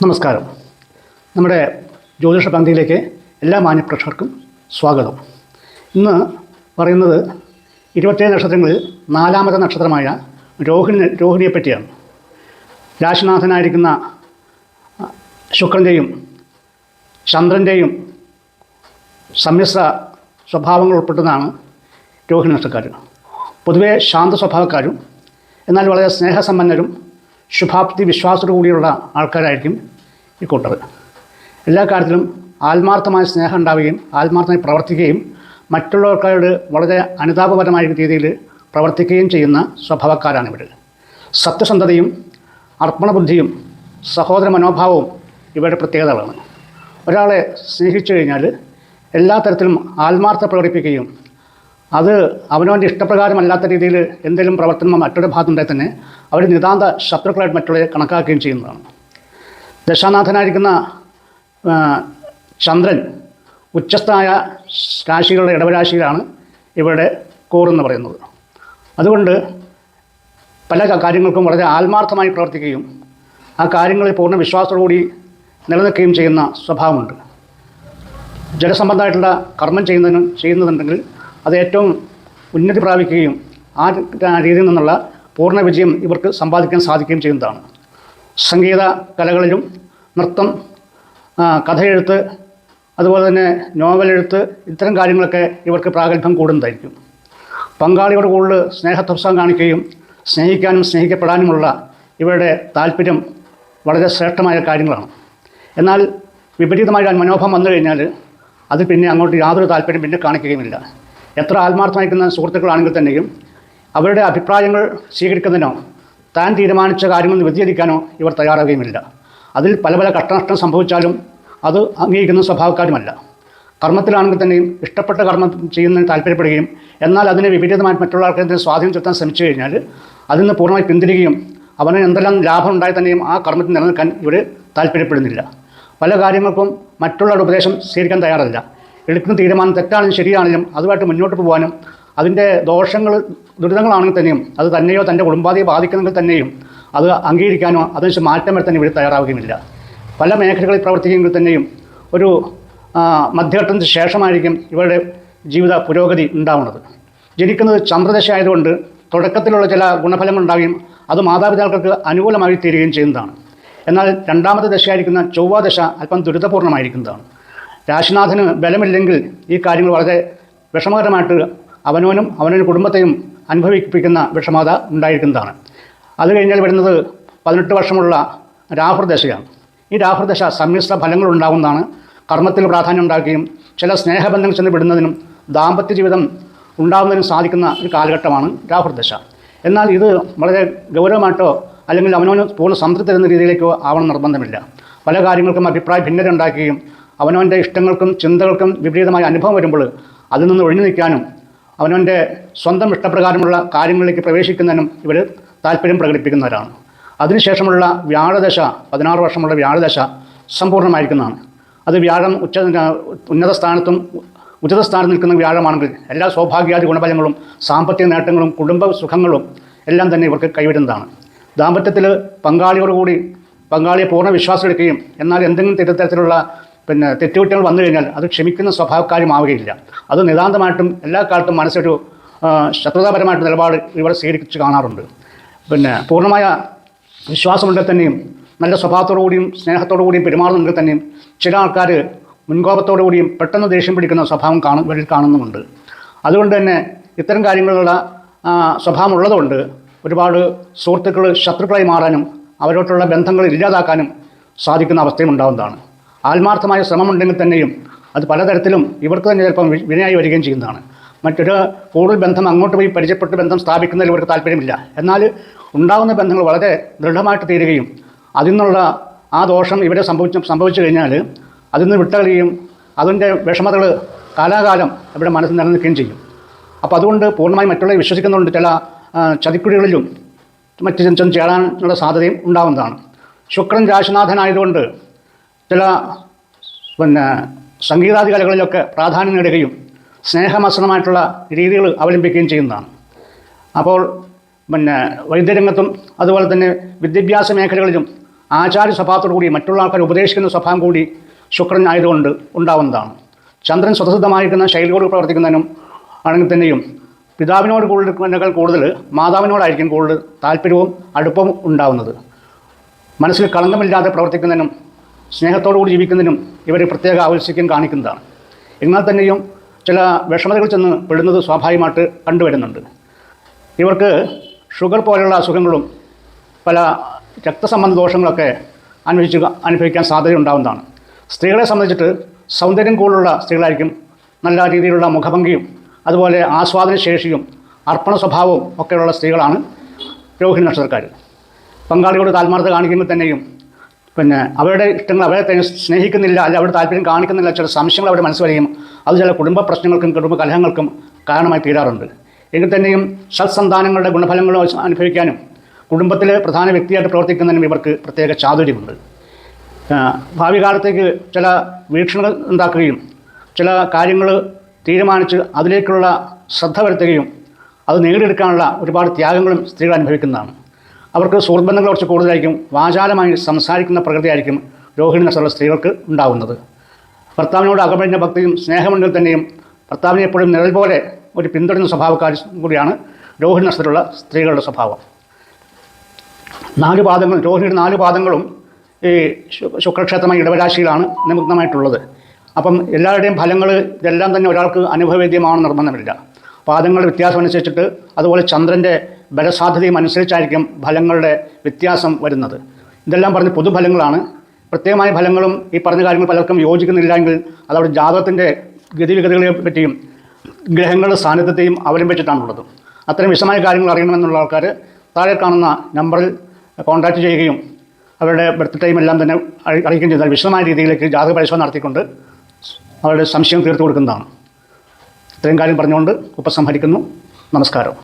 നമസ്കാരം. നമ്മുടെ ജ്യോതിഷ പന്തിയിലേക്ക് എല്ലാ മാന്യപ്രേക്ഷകർക്കും സ്വാഗതം. ഇന്ന് പറയുന്നത് ഇരുപത്തേഴ് നക്ഷത്രങ്ങളിൽ നാലാമത്തെ നക്ഷത്രമായ രോഹിണി രോഹിണിയെ പറ്റിയാണ്. രാശിനാഥനായിരിക്കുന്ന ശുക്രന്റെയും ചന്ദ്രന്റെയും സമ്മിശ്ര സ്വഭാവങ്ങൾ ഉൾപ്പെട്ടതാണ് രോഹിണി നക്ഷത്രക്കാർ പൊതുവേ ശാന്ത സ്വഭാവക്കാരും എന്നാൽ വളരെ സ്നേഹസമ്പന്നരും ശുഭാപ്തി വിശ്വാസത്തോടു കൂടിയുള്ള ആൾക്കാരായിരിക്കും ഈ കൂട്ടർ. എല്ലാ കാര്യത്തിലും ആത്മാർത്ഥമായ സ്നേഹം ഉണ്ടാവുകയും ആത്മാർത്ഥമായി പ്രവർത്തിക്കുകയും മറ്റുള്ളവർക്കാരോട് വളരെ അനുതാപപരമായ രീതിയിൽ പ്രവർത്തിക്കുകയും ചെയ്യുന്ന സ്വഭാവക്കാരാണ് ഇവർ സത്യസന്ധതയും അർപ്പണബുദ്ധിയും സഹോദര മനോഭാവവും ഇവരുടെ പ്രത്യേകതകളാണ്. ഒരാളെ സ്നേഹിച്ചു കഴിഞ്ഞാൽ എല്ലാ തരത്തിലും ആത്മാർത്ഥ പ്രകടിപ്പിക്കുകയും അത് അവനവന്റെ ഇഷ്ടപ്രകാരമല്ലാത്ത രീതിയിൽ എന്തെങ്കിലും പ്രവർത്തനം മറ്റൊരു ഭാഗത്തുണ്ടെങ്കിൽ തന്നെ അവർ നിതാന്ത ശത്രുക്കളായിട്ട് മറ്റുള്ളവരെ കണക്കാക്കുകയും ചെയ്യുന്നതാണ്. ദശാനാഥനായിരിക്കുന്ന ചന്ദ്രൻ ഉച്ചസ്ഥായ രാശികളുടെ ഇടവരാശിയിലാണ് ഇവരുടെ കൂറെന്ന് പറയുന്നത്. അതുകൊണ്ട് പല കാര്യങ്ങൾക്കും വളരെ ആത്മാർത്ഥമായി പ്രവർത്തിക്കുകയും ആ കാര്യങ്ങളിൽ പൂർണ വിശ്വാസത്തോടുകൂടി നിലനിൽക്കുകയും ചെയ്യുന്ന സ്വഭാവമുണ്ട്. ജലസംബന്ധമായിട്ടുള്ള കർമ്മം ചെയ്യുന്നതിന് ചെയ്യുന്നതുണ്ടെങ്കിൽ അത് ഏറ്റവും ഉന്നതി പ്രാപിക്കുകയും ആ രീതിയിൽ നിന്നുള്ള പൂർണ വിജയം ഇവർക്ക് സമ്പാദിക്കാൻ സാധിക്കുകയും ചെയ്യുന്നതാണ്. സംഗീത കലകളിലും നൃത്തം കഥയെഴുത്ത് അതുപോലെ തന്നെ നോവലെഴുത്ത് ഇത്തരം കാര്യങ്ങളൊക്കെ ഇവർക്ക് പ്രാഗൽഭ്യം കൂടുന്നതായിരിക്കും. പങ്കാളിയോട് കൂടുതൽ സ്നേഹത്വസം കാണിക്കുകയും സ്നേഹിക്കാനും സ്നേഹിക്കപ്പെടാനുമുള്ള ഇവരുടെ താല്പര്യം വളരെ ശ്രേഷ്ഠമായ കാര്യങ്ങളാണ്. എന്നാൽ വിപരീതമായ മനോഭാവം വന്നു കഴിഞ്ഞാൽ അത് പിന്നെ അങ്ങോട്ട് യാതൊരു താല്പര്യം പിന്നെ കാണിക്കുകയുമില്ല. എത്ര ആത്മാർത്ഥമായിരിക്കുന്ന സുഹൃത്തുക്കളാണെങ്കിൽ തന്നെയും അവരുടെ അഭിപ്രായങ്ങൾ സ്വീകരിക്കുന്നതിനോ താൻ തീരുമാനിച്ച കാര്യങ്ങൾ വ്യതിചരിക്കാനോ ഇവർ തയ്യാറാകുകയുമില്ല അതിൽ പല പല കഷ്ടനഷ്ടം സംഭവിച്ചാലും അത് അംഗീകരിക്കുന്ന സ്വഭാവക്കാരുമല്ല. കർമ്മത്തിലാണെങ്കിൽ തന്നെയും ഇഷ്ടപ്പെട്ട കർമ്മം ചെയ്യുന്നതിന് താല്പര്യപ്പെടുകയും എന്നാൽ അതിനെ വിപരീതമായി മറ്റുള്ള ആൾക്കാരെ സ്വാധീനം ചെലുത്താൻ ശ്രമിച്ചു കഴിഞ്ഞാൽ അതിൽ നിന്ന് പൂർണമായി പിന്തിരികയും അവന് എന്തെല്ലാം ലാഭം ഉണ്ടായി തന്നെയും ആ കർമ്മത്തിൽ നിലനിൽക്കാൻ ഇവർ താല്പര്യപ്പെടുന്നില്ല. പല കാര്യങ്ങൾക്കും മറ്റുള്ളവരുടെ ഉപദേശം സ്വീകരിക്കാൻ തയ്യാറല്ല. എടുക്കുന്ന തീരുമാനം തെറ്റാണെങ്കിലും ശരിയാണെങ്കിലും അതുമായിട്ട് മുന്നോട്ട് പോകാനും അതിന്റെ ദോഷങ്ങൾ ദുരിതങ്ങളാണെങ്കിൽ തന്നെയും അത് തന്നെയോ തന്റെ കുടുംബാധിയെ ബാധിക്കുന്നെങ്കിൽ തന്നെയും അത് അംഗീകരിക്കാനോ അതനുസരിച്ച് മാറ്റം വരുത്താൻ ഇവർ തയ്യാറാവുകയുമില്ല. പല മേഖലകളിൽ പ്രവർത്തിക്കുമെങ്കിൽ തന്നെയും ഒരു മധ്യഘട്ടത്തിന് ശേഷമായിരിക്കും ഇവരുടെ ജീവിത പുരോഗതി ഉണ്ടാവുന്നത്. ജനിക്കുന്നത് ചന്ദ്രദശ ആയതുകൊണ്ട് തുടക്കത്തിലുള്ള ചില ഗുണഫലങ്ങൾ ഉണ്ടാവുകയും അത് മാതാപിതാക്കൾക്ക് അനുകൂലമായി തീരുകയും ചെയ്യുന്നതാണ്. എന്നാൽ രണ്ടാമത്തെ ദശയായിരിക്കുന്ന ചൊവ്വാദശ അല്പം ദുരിതപൂർണമായിരിക്കുന്നതാണ് രാശിനാഥന് ബലമില്ലെങ്കിൽ ഈ കാര്യങ്ങൾ വളരെ വിഷമകരമായിട്ട് അവനോനും അവനൊരു കുടുംബത്തെയും അനുഭവിപ്പിക്കുന്ന വിഷമത ഉണ്ടായിരിക്കുന്നതാണ്. അത് കഴിഞ്ഞാൽ വരുന്നത് പതിനെട്ട് വർഷമുള്ള രാഹുർദശയാണ്. ഈ രാഹുർദശ സമ്മിശ്ര ഫലങ്ങൾ ഉണ്ടാകുന്നതാണ് കർമ്മത്തിൽ പ്രാധാന്യം ഉണ്ടാക്കുകയും ചില സ്നേഹബന്ധങ്ങൾ ചെന്ന് വിടുന്നതിനും ദാമ്പത്യ ജീവിതം ഉണ്ടാകുന്നതിനും സാധിക്കുന്ന ഒരു കാലഘട്ടമാണ് രാഹുർദശ. എന്നാൽ ഇത് വളരെ ഗൗരവമായിട്ടോ അല്ലെങ്കിൽ അവനവന് പൂർണ സംതൃപ്തി തരുന്ന രീതിയിലേക്കോ ആവണം നിർബന്ധമില്ല. പല കാര്യങ്ങൾക്കും അഭിപ്രായ ഭിന്നത ഉണ്ടാക്കുകയും അവനവന്റെ ഇഷ്ടങ്ങൾക്കും ചിന്തകൾക്കും വിപരീതമായ അനുഭവം വരുമ്പോൾ അതിൽ നിന്ന് ഒഴിഞ്ഞു നിൽക്കാനും അവനവന്റെ സ്വന്തം ഇഷ്ടപ്രകാരമുള്ള കാര്യങ്ങളിലേക്ക് പ്രവേശിക്കുന്നതിനും ഇവർ താല്പര്യം പ്രകടിപ്പിക്കുന്നവരാണ്. അതിനുശേഷമുള്ള വ്യാഴദശ പതിനാറ് വർഷമുള്ള വ്യാഴദശ സമ്പൂർണമായിരിക്കുന്നതാണ്. അത് വ്യാഴം ഉച്ച ഉന്നത സ്ഥാനത്തും ഉചിത സ്ഥാനത്ത് നിൽക്കുന്ന വ്യാഴമാണെങ്കിൽ എല്ലാ സൗഭാഗ്യാദി ഗുണഫലങ്ങളും സാമ്പത്തിക നേട്ടങ്ങളും കുടുംബ സുഖങ്ങളും എല്ലാം തന്നെ ഇവർക്ക് കൈവരുന്നതാണ്. ദാമ്പത്യത്തിൽ പങ്കാളിയോടുകൂടി പങ്കാളിയെ പൂർണ വിശ്വാസം എടുക്കുകയും എന്നാൽ എന്തെങ്കിലും തെറ്റിത്തരത്തിലുള്ള പിന്നെ തെറ്റുകുറ്റങ്ങൾ വന്നു കഴിഞ്ഞാൽ അത് ക്ഷമിക്കുന്ന സ്വഭാവക്കാരും ആവുകയില്ല അത് നിതാന്തമായിട്ടും എല്ലാ കാലത്തും മനസ്സൊരു ശത്രുതാപരമായിട്ട് നിലപാട് ഇവിടെ സ്വീകരിച്ച് കാണാറുണ്ട്. പിന്നെ പൂർണമായ വിശ്വാസമുണ്ടെങ്കിൽ തന്നെയും നല്ല സ്വഭാവത്തോടു കൂടിയും സ്നേഹത്തോടു കൂടിയും പെരുമാറുന്നുണ്ടെങ്കിൽ തന്നെയും ചില ആൾക്കാർ മുൻകോപത്തോടു കൂടിയും പെട്ടെന്ന് ദേഷ്യം പിടിക്കുന്ന സ്വഭാവം കാണും ഇവരിൽ കാണുന്നുമുണ്ട്. അതുകൊണ്ട് തന്നെ ഇത്തരം കാര്യങ്ങളുള്ള സ്വഭാവം ഉള്ളതുകൊണ്ട് ഒരുപാട് സുഹൃത്തുക്കൾ ശത്രുക്കളായി മാറാനും അവരോട്ടുള്ള ബന്ധങ്ങൾ ഇല്ലാതാക്കാനും സാധിക്കുന്ന അവസ്ഥയും ഉണ്ടാകുന്നതാണ് ആത്മാർത്ഥമായ ശ്രമമുണ്ടെങ്കിൽ തന്നെയും അത് പലതരത്തിലും ഇവർക്ക് തന്നെ ചിലപ്പം വിനയായി വരികയും ചെയ്യുന്നതാണ്. മറ്റൊരു കൂടുതൽ ബന്ധം അങ്ങോട്ട് പോയി പരിചയപ്പെട്ട് ബന്ധം സ്ഥാപിക്കുന്നതിൽ ഇവർക്ക് താല്പര്യമില്ല. എന്നാൽ ഉണ്ടാകുന്ന ബന്ധങ്ങൾ വളരെ ദൃഢമായിട്ട് തീരുകയും അതിൽ നിന്നുള്ള ആ ദോഷം ഇവരെ സംഭവിച്ച സംഭവിച്ചു കഴിഞ്ഞാൽ അതിൽ നിന്ന് വിട്ടകലുകയും അതിന്റെ വിഷമതകൾ കാലാകാലം ഇവിടെ മനസ്സിൽ നിലനിൽക്കുകയും ചെയ്യും. അപ്പോൾ അതുകൊണ്ട് പൂർണമായി മറ്റുള്ളവരെ വിശ്വസിക്കുന്നുണ്ട് ചില ചതിക്കുഴികളിലും മറ്റ് ചെന്ന് ചേരാനുള്ള സാധ്യതയും ഉണ്ടാകുന്നതാണ് ശുക്രൻ രാശിനാഥനായതുകൊണ്ട് ചില പിന്നെ സംഗീതാദി കലകളിലൊക്കെ പ്രാധാന്യം നേടുകയും സ്നേഹമസനമായിട്ടുള്ള രീതികൾ അവലംബിക്കുകയും ചെയ്യുന്നതാണ്. അപ്പോൾ പിന്നെ വൈദ്യരംഗത്തും അതുപോലെ തന്നെ വിദ്യാഭ്യാസ മേഖലകളിലും ആചാര്യ സ്വഭാവത്തോടു കൂടി മറ്റുള്ള ആൾക്കാർ ഉപദേശിക്കുന്ന സ്വഭാവം കൂടി ശുക്രൻ ആയതുകൊണ്ട് ഉണ്ടാവുന്നതാണ്. ചന്ദ്രൻ സ്വതസിദ്ധമായിരിക്കുന്ന ശൈലിയോട് പ്രവർത്തിക്കുന്നതിനും ആണെങ്കിൽ തന്നെയും പിതാവിനോട് കൂടുതൽ കൂടുതൽ മാതാവിനോടായിരിക്കും കൂടുതൽ താല്പര്യവും അടുപ്പവും ഉണ്ടാവുന്നത്. മനസ്സിൽ കളങ്കമില്ലാതെ പ്രവർത്തിക്കുന്നതിനും സ്നേഹത്തോടുകൂടി ജീവിക്കുന്നതിനും ഇവർ പ്രത്യേക ആവശ്യം കാണിക്കുന്നതാണ്. എന്നാൽ തന്നെയും ചില വിഷമതകൾ ചെന്ന് പെടുന്നത് സ്വാഭാവികമായിട്ട് കണ്ടുവരുന്നുണ്ട്. ഇവർക്ക് ഷുഗർ പോലെയുള്ള അസുഖങ്ങളും പല രക്തസംബന്ധ ദോഷങ്ങളൊക്കെ അനുഭവിച്ച് അനുഭവിക്കാൻ സാധ്യതയുണ്ടാകുന്നതാണ് സ്ത്രീകളെ സംബന്ധിച്ചിട്ട് സൗന്ദര്യം കൂടുതലുള്ള സ്ത്രീകളായിരിക്കും നല്ല രീതിയിലുള്ള മുഖഭംഗിയും അതുപോലെ ആസ്വാദന ശേഷിയും അർപ്പണ സ്വഭാവവും ഒക്കെയുള്ള സ്ത്രീകളാണ് രോഹിണി നക്ഷത്രക്കാർ പങ്കാളിയോട് താൽമാർത്ഥത കാണിക്കുമ്പോൾ തന്നെയും പിന്നെ അവരുടെ ഇഷ്ടങ്ങൾ അവരെ സ്നേഹിക്കുന്നില്ല അല്ല അവരുടെ താല്പര്യം കാണിക്കുന്നില്ല ചില സംശയങ്ങൾ അവരുടെ മനസ്സ് വരികയും അത് ചില കുടുംബ പ്രശ്നങ്ങൾക്കും കുടുംബ കലഹങ്ങൾക്കും കാരണമായി തീരാറുണ്ട്. എങ്കിൽ തന്നെയും സത്സന്താനങ്ങളുടെ ഗുണഫലങ്ങൾ അനുഭവിക്കാനും കുടുംബത്തിലെ പ്രധാന വ്യക്തിയായിട്ട് പ്രവർത്തിക്കുന്നതിനും ഇവർക്ക് പ്രത്യേക ചാതുര്യമുണ്ട്. ഭാവി കാലത്തേക്ക് ചില വീക്ഷണങ്ങൾ ഉണ്ടാക്കുകയും ചില കാര്യങ്ങൾ തീരുമാനിച്ച് അതിലേക്കുള്ള ശ്രദ്ധ വരുത്തുകയും അത് നേടിയെടുക്കാനുള്ള ഒരുപാട് ത്യാഗങ്ങളും സ്ത്രീകൾ അനുഭവിക്കുന്നതാണ്. അവർക്ക് സുഹൃത്ബന്ധങ്ങൾ കുറച്ച് കൂടുതലായിരിക്കും വാചാലമായി സംസാരിക്കുന്ന പ്രകൃതിയായിരിക്കും രോഹിണി നക്ഷത്ര സ്ത്രീകൾക്ക് ഉണ്ടാകുന്നത് ഭർത്താവിനോട് അകമഴിഞ്ഞ ഭക്തിയും സ്നേഹമുണ്ടെങ്കിൽ തന്നെയും ഭർത്താവിനെ എപ്പോഴും നിഴൽ പോലെ ഒരു പിന്തുടരുന്ന സ്വഭാവക്കാർ കൂടിയാണ് രോഹിണി നക്ഷത്രമുള്ള സ്ത്രീകളുടെ സ്വഭാവം. നാല് പാദങ്ങൾ രോഹിണിയുടെ നാല് പാദങ്ങളും ഈ ശുക്രക്ഷേത്രമായ ഇടവരാശിയിലാണ് നിമഗ്നമായിട്ടുള്ളത്. അപ്പം എല്ലാവരുടെയും ഫലങ്ങൾ ഇതെല്ലാം തന്നെ ഒരാൾക്ക് അനുഭവവേദ്യമാണെന്ന് നിർബന്ധമില്ല. പാദങ്ങളുടെ വ്യത്യാസം അനുസരിച്ചിട്ട് അതുപോലെ ചന്ദ്രന്റെ ബലസാധ്യതയും അനുസരിച്ചായിരിക്കും ഫലങ്ങളുടെ വ്യത്യാസം വരുന്നത്. ഇതെല്ലാം പറഞ്ഞ് പൊതുഫലങ്ങളാണ്. പ്രത്യേകമായ ഫലങ്ങളും ഈ പറഞ്ഞ കാര്യങ്ങൾ പലർക്കും യോജിക്കുന്നില്ല എങ്കിൽ അതവിടെ ജാതകത്തിന്റെ ഗതിവിഗതികളെ പറ്റിയും ഗ്രഹങ്ങളുടെ സാന്നിധ്യത്തെയും അവലംബിച്ചിട്ടാണുള്ളത്. അത്തരം വിശദമായ കാര്യങ്ങൾ അറിയണമെന്നുള്ള ആൾക്കാർ താഴെ കാണുന്ന നമ്പറിൽ കോൺടാക്റ്റ് ചെയ്യുകയും അവരുടെ ബർത്ത് ടൈം എല്ലാം തന്നെ അറി- അറിയിക്കുകയും ചെയ്താൽ വിശദമായ രീതിയിലേക്ക് ജാതക പരിശോധന നടത്തിക്കൊണ്ട് അവരുടെ സംശയം തീർത്തു കൊടുക്കുന്നതാണ്. ഇത്രയും കാര്യം പറഞ്ഞുകൊണ്ട് ഉപസംഹരിക്കുന്നു. നമസ്കാരം.